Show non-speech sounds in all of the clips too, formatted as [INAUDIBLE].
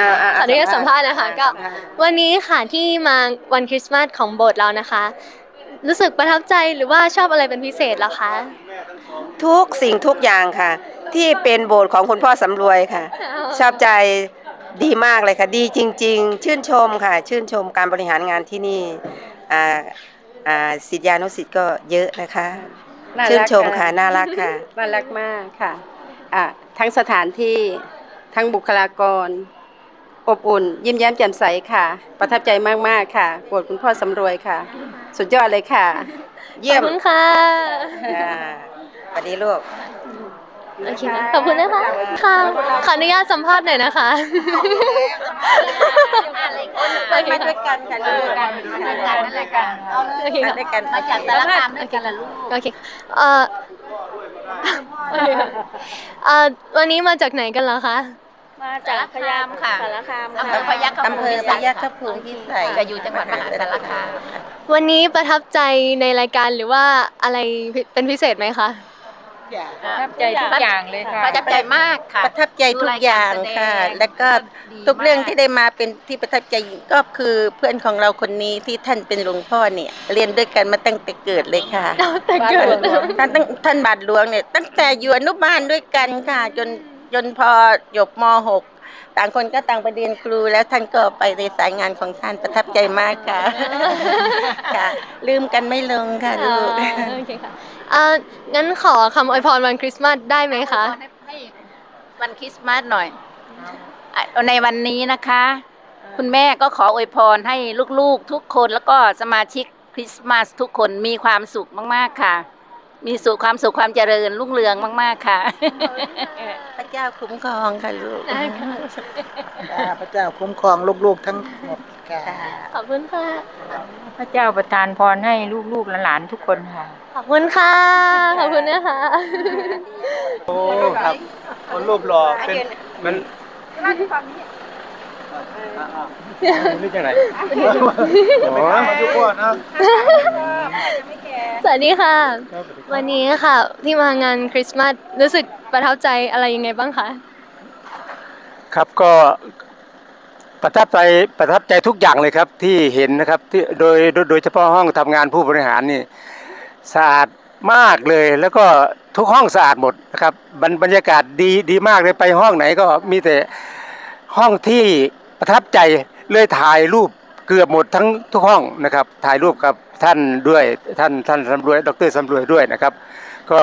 อ่าขออนุญาตสัมภาษณ์นะคะก็วันนี้ค่ะที่มาวันคริสต์มาสของโบสถ์เรานะคะ รู้สึกประทับใจหรือว่าชอบอะไรเป็นพิเศษเหรอคะทุกสิ่งทุกอย่างค่ะ ที่เป็นโบสถ์ของคุณพ่อสำรวยค่ะ ชอบใจดีมากเลยค่ะ ดีจริง ๆ ชื่นชมค่ะ ชื่นชมการบริหารงานที่นี่อ่าอ่าศิษยานุศิษย์ก็เยอะนะคะน่ารักชื่นชมค่ะน่ารักค่ะ น่ารักมากค่ะอะ ทั้งสถานที่ทั้งบุคลากร อบอุ่น ยิ้มแย้มแจ่มใสค่ะ ประทับใจมาก ๆ ค่ะโปรดคุณพ่อสำรวยค่ะ สุดยอดเลยค่ะ เยี่ยขมอบคุณค่ะอ่าสวัสดีลูก โอเคค่ะขอบคุณนะคะค่ะขออนุญาตสัมภาษณ์หน่อยนะคะมาด้วยกันค่ะลูกนั่นแหละกันโอเคมาค่ะ ด้วยกันมาจากสารคามด้วยกันละลูกโอเคเอ่อโอเคค่ะเอ่อวันนี้มาจากไหนกันเหรอคะ มาจากพยามค่ะ สารคามอำเภอพยัคฆอำเภอพยัคฆภูมิพิสัยจะอยู่จังหวัดมหาสารคามวันนี้ประทับใจในรายการหรือว่าอะไรเป็นพิเศษไหมคะประทับใจทุกอย่างเลยค่ะประทับใจมากค่ะ ประทับใจทุกอย่างค่ะ แล้วก็ทุกเรื่องที่ได้มาเป็นที่ประทับใจก็คือเพื่อนของเราคนนี้ที่ท่านเป็นหลวงพ่อเนี่ย เรียนด้วยกันมาตั้งแต่เกิดเลยค่ะแต่เกิดท่านตั้งท่านบาทหลวงเนี่ยตั้งแต่อยู่อนุบาลด้วยกันค่ะ จน จนพอจบม .6 ต่างคนก็ต่างไปเรียนครู แล้วท่านก็ไปในสายงานของท่านประทับใจมากค่ะค่ะ ลืมกันไม่ลงค่ะลูกอ่าโอเคค่ะอ่างั้นขอคำอวยพรวันคริสต์มาสได้ไหมคะ ให้วันคริสต์มาสหน่อยอะในวันนี้นะคะ คุณแม่ก็ขออวยพรให้ลูกๆทุกคนแล้วก็สมาชิกคริสต์มาสทุกคนมีความสุขมากๆค่ะ มีสุขความสุขความเจริญรุ่งเรืองมาก ๆ ค่ะ พระเจ้าคุ้มครองค่ะลูกได้ค่ะพระเจ้าคุ้มครองลูกๆทั้งหมดค่ะขอบคุณค่ะ พระเจ้าประทานพรให้ลูกๆหลานๆทุกคนค่ะ ขอบคุณค่ะ ขอบคุณนะคะโอ้ครับคนรูปหล่อเป็นมันนี่จังไหนโอ้มาทุกคนนะ สวัสดีค่ะ วันนี้ค่ะที่มางานคริสต์มาสรู้สึกประทับใจอะไรยังไงบ้างคะ ครับก็ประทับใจประทับใจทุกอย่างเลยครับที่เห็นนะครับที่โดยโดยโดยเฉพาะห้องทำงานผู้บริหารนี่สะอาดมากเลยแล้วก็ทุกห้องสะอาดหมดนะครับบรรบรรยากาศดีดีมากเลยไปห้องไหนก็มีแต่ห้องที่ประทับใจเลยถ่ายรูป เกือบหมดทั้งทุกห้องนะครับ ถ่ายรูปกับท่านด้วยท่านท่านสำรวย ดรสำรวยด้วยนะครับ ก็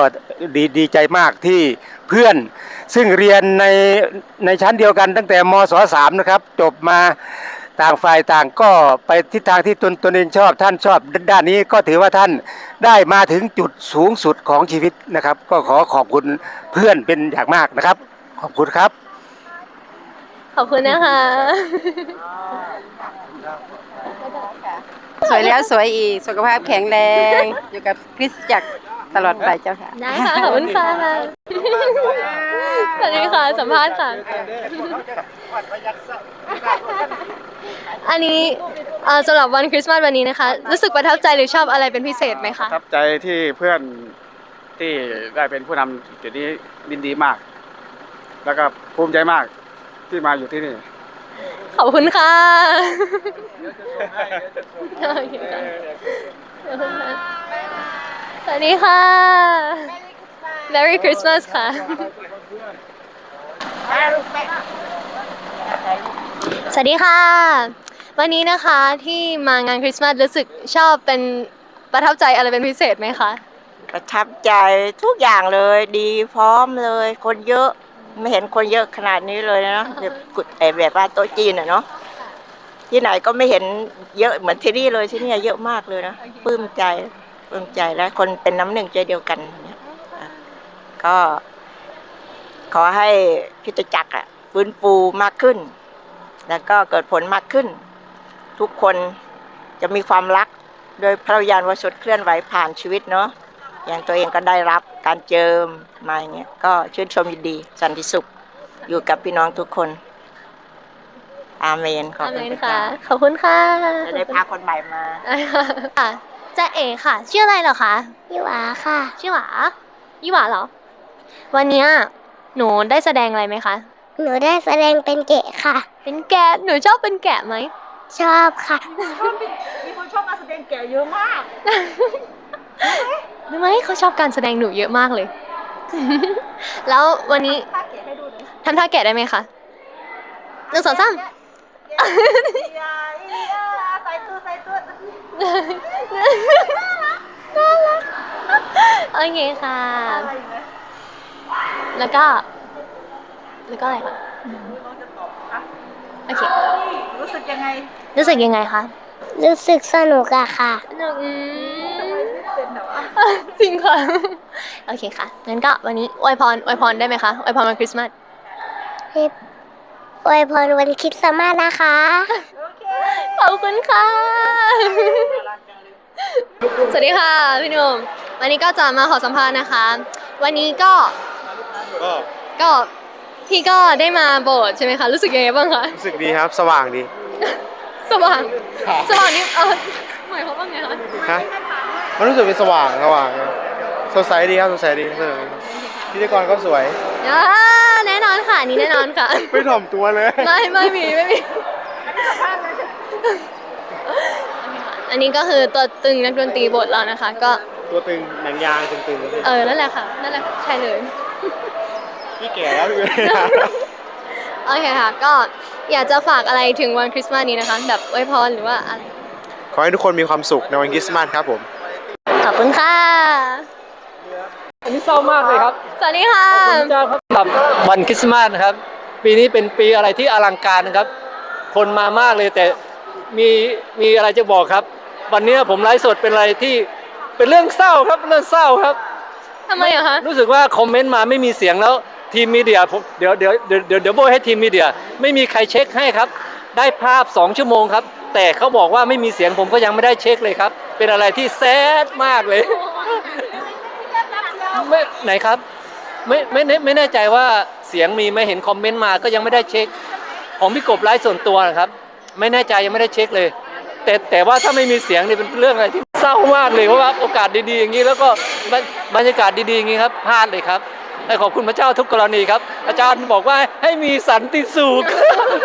ดีดีใจมากที่เพื่อนซึ่งเรียนในในชั้นเดียวกันตั้งแต่มศสามนะครับ จบมาต่างฝ่ายต่างก็ไปทิศทางที่ตนตนเองชอบท่านชอบด้านนี้ก็ถือว่าท่านได้มาถึงจุดสูงสุดของชีวิตนะครับ ก็ขอขอบคุณเพื่อนเป็นอย่างมากนะครับ ขอบคุณครับ ขอบคุณนะคะ สวยแล้วสวยอีก สุขภาพแข็งแรง อยู่กับคริสตจักรตลอดไปเจ้าค่ะ ได้ค่ะ ขอบคุณค่ะสวัสดีค่ะ สัมภาษณ์ค่ะ อันนี้เอ่อสำหรับวันคริสต์มาสวันนี้นะคะ รู้สึกประทับใจหรือชอบอะไรเป็นพิเศษไหมคะประทับใจที่เพื่อนที่ได้เป็นผู้นำจุดนี้ดินดีมาก แล้วก็ภูมิใจมากที่มาอยู่ที่นี่ ขอบคุณค่ะโอเคค่ะขอบคุณค่ะสวัสดีค่ะ Merry Christmas ค่ะสวัสดีค่ะ วันนี้นะคะที่มางานคริสต์มาสรู้สึกชอบเป็นประทับใจอะไรเป็นพิเศษไหมคะ ประทับใจทุกอย่างเลยดีพร้อมเลยคนเยอะ ไม่เห็นคนเยอะขนาดนี้เลยนะแบบกุดไอแบบว่าโต๊ะจีนอะเนาะที่ไหนก็ไม่เห็นเยอะเหมือนที่นี่เลยที่นี่เยอะมากเลยนะปลื้มใจปลื้มใจและคนเป็นน้ำหนึ่งใจเดียวกันเนี่ยอะก็ ขอให้คริสตจักรอะฟื้นฟูมากขึ้น แล้วก็เกิดผลมากขึ้น ทุกคนจะมีความรัก โดยพระวิญญาณวสุดเคลื่อนไหวผ่านชีวิตเนาะ อย่างตัวเองก็ได้รับการเจิมมาอย่างเงี้ยก็ชื่นชมยินดีสันติสุขอยู่กับพี่น้องทุกคน อาเมนขอบอาคุเมณนพระค่ะเจ้าขอบคุณค่ะจะได้พาคนใหม่มา ค่ะจ้าเอ๋ค่ะ ชื่ออะไรเหรอคะพี่หวาค่ะ ชื่อหวายี่หวาเหรอ วันเนี้ยหนูได้แสดงอะไรไหมคะ หนูได้แสดงเป็นเกะค่ะ เป็นแกะหนูชอบเป็นแกะไหม ชอบค่ะ มีคนชอบการแสดงแก่เยอะมาก รู้ไหมเขาชอบการแสดงหนูเยอะมากเลย แล้ววันนี้ทำท่าแกะได้ไหมคะหนึ่งสองสามใส่ตัวใส่ตัวโอเคค่ะแล้วก็ แล้วก็อะไรคะโอเค รู้สึกยังไง รู้สึกยังไงคะ รู้สึกสนุกอะค่ะหนูอืม จริงค่ะ โอเคค่ะ งั้นก็วันนี้อวยพรอวยพรได้ไหมคะอวยพรวันคริสต์มาสให้อวยพรวันคริสต์มาสนะคะขอบคุณค่ะ สวัสดีค่ะพี่หนุ่ม วันนี้ก็จะมาขอสัมภาษณ์นะคะ วันนี้ก็ ก็ก็พี่ก็ได้มาโบสถ์ใช่ไหมคะ รู้สึกยังไงบ้างคะ รู้สึกดีครับ สว่างดี สว่าง สว่างนี่เออหมายความว่าไงคะ ฮะ มันรู้สึกเป็นสว่างสว่างนะสดใสดีครับสดใสดีสนุกดีพิธีกรก็สวยอ่าแน่นอนค่ะอันนี่แน่นอนค่ะ ไม่ถ่อมตัวเลย ไม่ไม่มีไม่มี อันนี้ก็คือตัวตึงนักดนตรีโบสถ์เรานะคะ ก็ตัวตึงหนังยางตึงเออนั่นแหละค่ะนั่นแหละใช่เลย ๆพี่แก่แล้วพี่โอเคค่ะ ก็อยากจะฝากอะไรถึงวันคริสต์มาสนี้นะคะ แบบอวยพรหรือว่าอะไร ขอให้ทุกคนมีความสุขในวันคริสต์มาสครับผม ขอบคุณค่ะ อันนี้เศร้ามากเลยครับสวัสดีค่ะ พระเจ้าครับสำหรับวันคริสต์มาสนะครับ ปีนี้เป็นปีอะไรที่อลังการนะครับ คนมามากเลยแต่มีมีอะไรจะบอกครับ วันนี้ผมไลฟ์สดเป็นอะไรที่เป็นเรื่องเศร้าครับเรื่องเศร้าครับ ทำไมอะคะ รู้สึกว่าคอมเมนต์มาไม่มีเสียงแล้วทีมมีเดียผมเดี๋ยวเดี๋ยวเดี๋ยวเดี๋ยวเดี๋ยวโบยให้ทีมมีเดียไม่มีใครเช็คให้ครับ ได้ภาพ 2 ชั่วโมงครับ แต่เขาบอกว่าไม่มีเสียงผมก็ยังไม่ได้เช็คเลยครับ เป็นอะไรที่แซดมากเลยไม่ไหนครับไม่ไม่ไม่ไม่แน่ใจว่าเสียงมีไหม่เห็นคอมเมนต์มาก็ยังไม่ได้เช็ค ของพี่กบไลฟ์ส่วนตัวนะครับ ไม่แน่ใจยังไม่ได้เช็คเลย แต่แต่ว่าถ้าไม่มีเสียงนี่เป็นเรื่องอะไรที่เศร้ามากเลยเพราะว่าโอกาสดีๆอย่างนี้แล้วก็บรรบรรยากาศดีๆอย่างนี้ครับพลาดเลยครับและ ขอบคุณพระเจ้าทุกกรณีครับ อาจารย์บอกว่าให้มีสันติสุข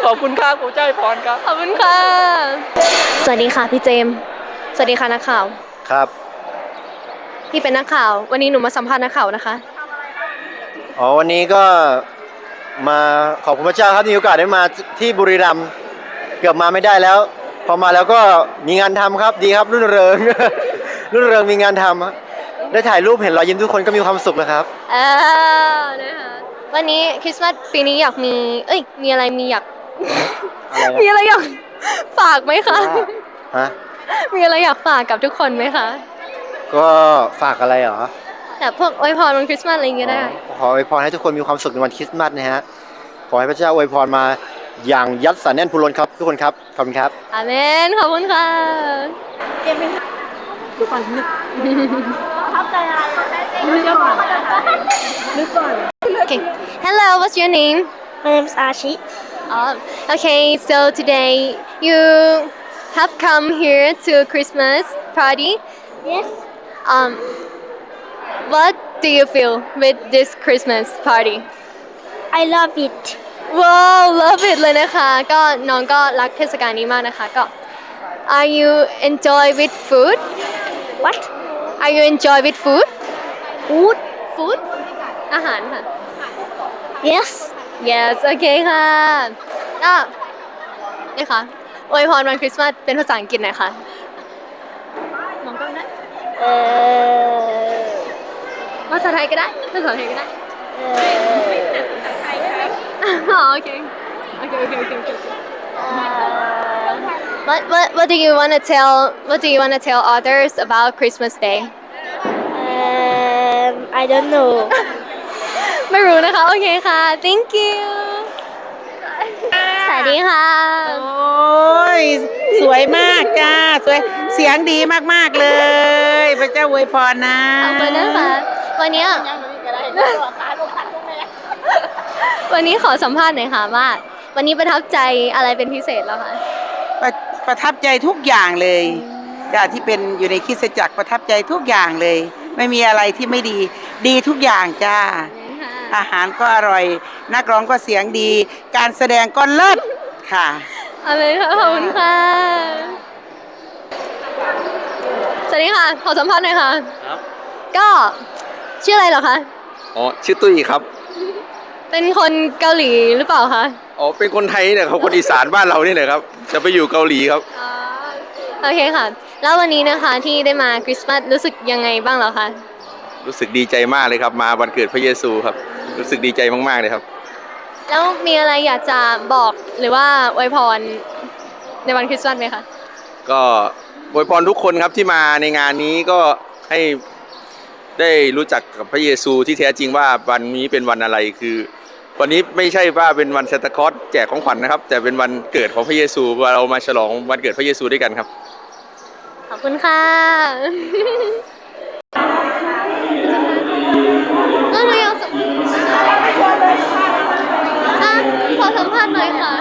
ขอบคุณครับพระเจ้าให้พรครับ ขอบคุณค่ะ สวัสดีค่ะพี่เจมส์สวัสดีค่ะนักข่าวครับ พี่เป็นนักข่าว วันนี้หนูมาสัมภาษณ์นักข่าวนะคะ อ๋อวันนี้ก็มาขอบคุณพระเจ้าครับที่มีโอกาสได้มาที่บุรีรัมย์เกือบมาไม่ได้แล้ว พอมาแล้วก็มีงานทำครับดีครับรุ่นเริง รุ่นเริงมีงานทำครับ ได้ถ่ายรูปเห็นรอยยิ้มทุกคนก็มีความสุขนะครับ เออนะคะวันนี้คริสต์มาสปีนี้อยากมี เอ้ย มีอะไรมีอยาก อะไรนะ มีอะไรอยากฝากไหมคะ ฮะมีอะไรอยากฝากกับทุกคนไหมคะ ก็ฝากอะไรเหรอแบบพวกอวยพรวันคริสต์มาสอะไรอย่างเงี้ยได้ ขออวยพรให้ทุกคนมีความสุขในวันคริสต์มาสนะฮะ ขอให้พระเจ้าอวยพรมาอย่างยัดสานแน่นพูนล้นครับ ทุกคนครับ ขอบคุณครับ อาเมน ขอบคุณค่ะ Okay. Hello, what's your name? My name is Ashi Um, okay, so today you have come here to Christmas party. Yes Um, what do you feel with this Christmas party? I love it ว้าว love it เลยนะคะ ก็น้องก็รักเทศกาลนี้มากนะคะ ก็ Are you enjoy with food? What Are you enjoy with food? Food Food? อาหารค่ะ Yes yes โอเคค่ะก็นี่ค่ะอวยพรวันคริสต์มาสเป็นภาษาอังกฤษหน่อยค่ะมองกล้องนะเอ่อภาษาไทยก็ได้ภาษาไทยก็ได้เอ่ออ๋อโอเคโอเคโอเคโอเคโอเค What, what, what do you want to tell What do you want to tell others about Christmas Day เอ่อ I don't know ไม่รู้นะคะ โอเคค่ะ thank you สวัสดีค่ะ โอ้ย สวยมากจ้า สวย เสียงดีมาก ๆ เลย พระเจ้าอวยพรนะขอบคุณนะคะ วันเนี้ยวันนี้ขอสัมภาษณ์หน่อยค่ะว่า วันนี้ประทับใจอะไรเป็นพิเศษแล้วคะประประทับใจทุกอย่างเลยจ้าที่เป็นอยู่ในคริสตจักรประทับใจทุกอย่างเลย ไม่มีอะไรที่ไม่ดี ดีทุกอย่างจ้าค่ะอาหารก็อร่อย นักร้องก็เสียงดี การแสดงก็เลิศค่ะอะไรค่ะขอบคุณค่ะ สวัสดีค่ะ ขอสัมภาษณ์หน่อยค่ะ ครับ ก็ชื่ออะไรเหรอคะ อ๋อ ชื่อตุ้ยครับ เป็นคนเกาหลีหรือเปล่าคะ อ๋อ เป็นคนไทยเนี่ยครับ คนอีสานบ้านเรานี่แหละครับ จะไปอยู่เกาหลีครับ โอเคค่ะ แล้ววันนี้นะคะที่ได้มาคริสต์มาสรู้สึกยังไงบ้างเหรอคะ รู้สึกดีใจมากเลยครับ มาวันเกิดพระเยซูครับ รู้สึกดีใจมากๆเลยครับ แล้วมีอะไรอยากจะบอกหรือว่าอวยพรในวันคริสต์มาสไหมคะ ก็อวยพรทุกคนครับที่มาในงานนี้ก็ให้ได้รู้จักกับพระเยซูที่แท้จริงว่าวันนี้เป็นวันอะไรคือ วันนี้ไม่ใช่ว่าเป็นวันซานตาคลอสแจกของขวัญนะครับ แต่เป็นวันเกิดของพระเยซูว่าเรามาฉลองวันเกิดพระเยซูด้วยกันครับ ขอบคุณค่ะแล้วหนูอยากสัมอะขอสัมภาษณ์หน่อยค่ะ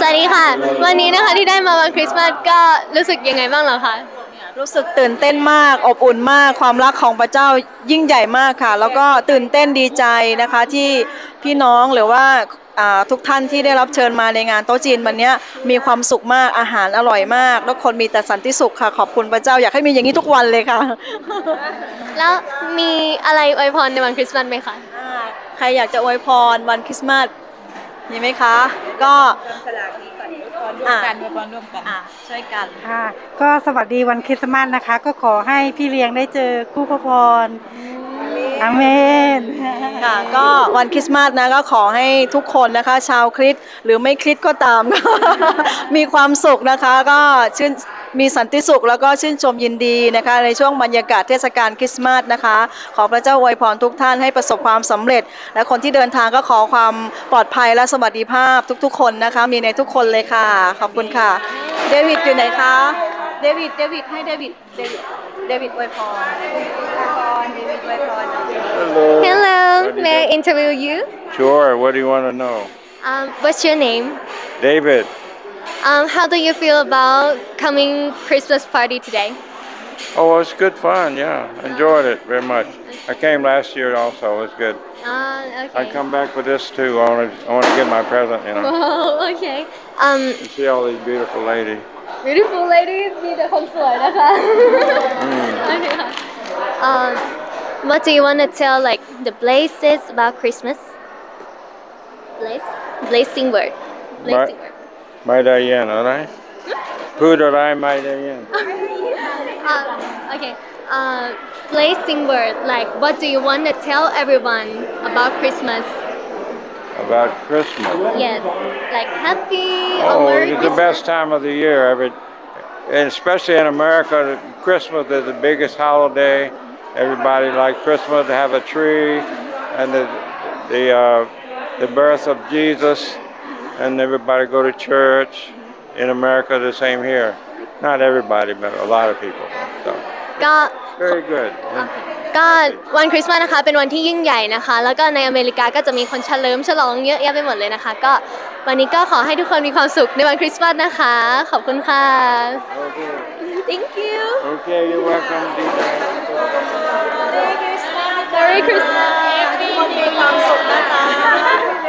สวัสดีค่ะ วันนี้นะคะที่ได้มาวันคริสต์มาสก็รู้สึกยังไงบ้างเหรอคะ รู้สึกตื่นเต้นมาก อบอุ่นมาก ความรักของพระเจ้ายิ่งใหญ่มากค่ะ แล้วก็ตื่นเต้นดีใจนะคะที่พี่น้องหรือว่าอ่าทุกท่านที่ได้รับเชิญมาในงานโต๊ะจีนวันเนี้ยมีความสุขมากอาหารอร่อยมาก แล้วคนมีแต่สันติสุขค่ะ ขอบคุณพระเจ้าอยากให้มีอย่างนี้ทุกวันเลยค่ะ แล้วมีอะไรอวยพรในวันคริสต์มาสไหมคะใครอยากจะอวยพรวันคริสต์มาสมีไหมคะ ก็ อะกันอวยพรร่วมกันอะช่วยกัน ค่ะ ก็สวัสดีวันคริสต์มาสนะคะ ก็ขอให้พี่เลี้ยงได้เจอคู่พระพรอาเมนค่ะก็วันคริสต์มาสนะก็ขอให้ทุกคนนะคะ ชาวคริสต์หรือไม่คริสต์ก็ตาม มีความสุขนะคะ ก็ชื่น มีสันติสุขแล้วก็ชื่นชมยินดีนะคะ ในช่วงบรรยากาศเทศกาลคริสต์มาสนะคะ ขอพระเจ้าอวยพรทุกท่านให้ประสบความสำเร็จ และคนที่เดินทางก็ขอความปลอดภัยและสวัสดิภาพทุกๆ คนนะคะ มีในทุกคนเลยค่ะ ขอบคุณค่ะ เดวิดอยู่ไหนคะ เดวิด เดวิด ให้เดวิด เดวิด เดวิดอวยพรอวยพรเดวิดอวยพร Hello may I interview you Sure. What do you want to know? um what's your name David. um how do you feel about coming Christmas party today Oh, it was good fun. Yeah, enjoyed it very much. I came last year also. It was good. uh I okay come back with this too. I want to. I want to get my present. You know. [LAUGHS] Wow, okay um You see all these beautiful ladies. beautiful ladies มีแต่คนสวยนะคะ โ[LAUGHS] อเคค่ะ um what do you want to tell like the blazes about Christmas blaze blazing word blazing word Mai Dayan, all right? Pudarai Mai Dayan. uh, okay uh blazing word like what do you want to tell everyone about Christmas About Christmas. yes like happy Oh, Merry it's the best time of the year. Every, and especially in America, Christmas is the biggest holiday. Everybody likes Christmas to have a tree and the the uh, the birth of Jesus, and everybody go to church. In America, the same here. Not everybody, but a lot of people. So ก็ very good. ก็วันคริสต์มาสนะคะเป็นวันที่ยิ่งใหญ่นะคะ แล้วก็ในอเมริกาก็จะมีคนเฉลิมฉลองเยอะแยะไปหมดเลยนะคะ ก็วันนี้ก็ขอให้ทุกคนมีความสุขในวันคริสต์มาสนะคะ ขอบคุณค่ะ thank you Okay, you're welcome. Merry Christmas ทุกคนมีความสุขนะคะ